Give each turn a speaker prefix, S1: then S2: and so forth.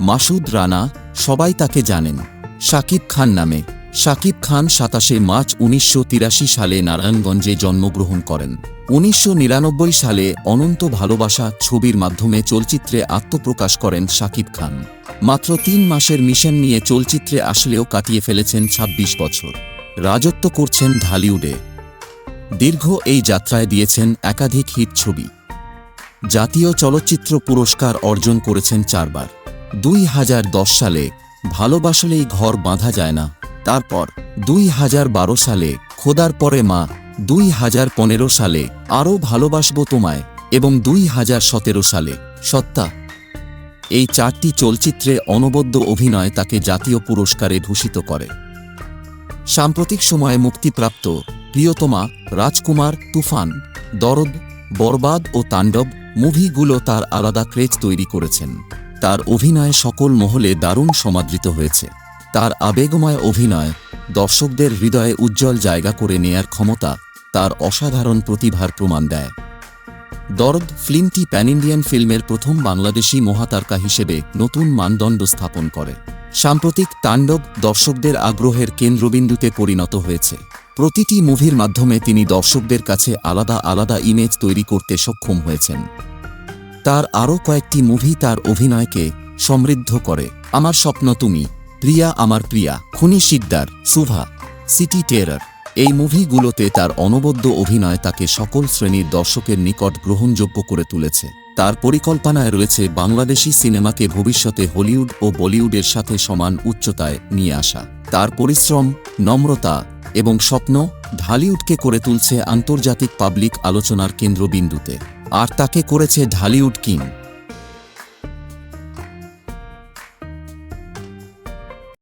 S1: মাসুদ রানা সবাই তাকে জানেন। শাকিব খান নামে। শাকিব খান সাতাশে মার্চ উনিশশো তিরাশি সালে নারায়ণগঞ্জে জন্মগ্রহণ করেন। উনিশশো নিরানব্বই সালে অনন্ত ভালোবাসা ছবির মাধ্যমে চলচ্চিত্রে আত্মপ্রকাশ করেন শাকিব খান। মাত্র তিন মাসের মিশন নিয়ে চলচ্চিত্রে আসলেও কাটিয়ে ফেলেছেন ২৬ বছর। রাজত্ব করছেন ঢালিউডে। দীর্ঘ এই যাত্রায় দিয়েছেন একাধিক হিট ছবি। জাতীয় চলচ্চিত্র পুরস্কার অর্জন করেছেন চারবার। দুই হাজার দশ সালে ভালোবাসলেই ঘর বাঁধা যায় না। তারপর দুই হাজার বারো সালে খোদার পরে মা, দুই হাজার পনেরো সালে আরও ভালোবাসবো তোমায় এবং দুই হাজার সতেরো সালে সত্তা। এই চারটি চলচ্চিত্রে অনবদ্য অভিনয় তাকে জাতীয় পুরস্কারে ভূষিত করে। সাম্প্রতিক সময়ে মুক্তিপ্রাপ্ত প্রিয়তমা রাজকুমার তুফান, দরদ, বরবাদ ও তাণ্ডব মুভিগুলো তার আলাদা ক্রেজ তৈরি করেছেন। তার অভিনয় সকল মহলে দারুণ সমাদৃত হয়েছে। তার আবেগময় অভিনয় দর্শকদের হৃদয়ে উজ্জ্বল জায়গা করে নেয়ার ক্ষমতা তার অসাধারণ প্রতিভার প্রমাণ দেয়। দরদ ফিল্মটি প্যান ইন্ডিয়ান ফিল্মের প্রথম বাংলাদেশি মহাতারকা হিসেবে নতুন মানদণ্ড স্থাপন করে। সাম্প্রতিক তাণ্ডব দর্শকদের আগ্রহের কেন্দ্রবিন্দুতে পরিণত হয়েছে। প্রতিটি মুভির মাধ্যমে তিনি দর্শকদের কাছে আলাদা আলাদা ইমেজ তৈরি করতে সক্ষম হয়েছেন। তার আরও কয়েকটি মুভি তার অভিনয়কে সমৃদ্ধ করে। আমার স্বপ্ন তুমি, প্রিয়া আমার প্রিয়া, খুনি শিকদার, সুভা, সিটি টেরার। এই মুভিগুলোতে তার অনবদ্য অভিনয় তাকে সকল শ্রেণির দর্শকের নিকট গ্রহণযোগ্য করে তুলেছে। তার পরিকল্পনায় রয়েছে বাংলাদেশি সিনেমাকে ভবিষ্যতে হলিউড ও বলিউডের সাথে সমান উচ্চতায় নিয়ে আসা। তার পরিশ্রম, নম্রতা এবং স্বপ্ন ঢালিউডকে করে তুলছে আন্তর্জাতিক পাবলিক আলোচনার কেন্দ্রবিন্দুতে। আর তাকে করেছে ঢালিউড কিং।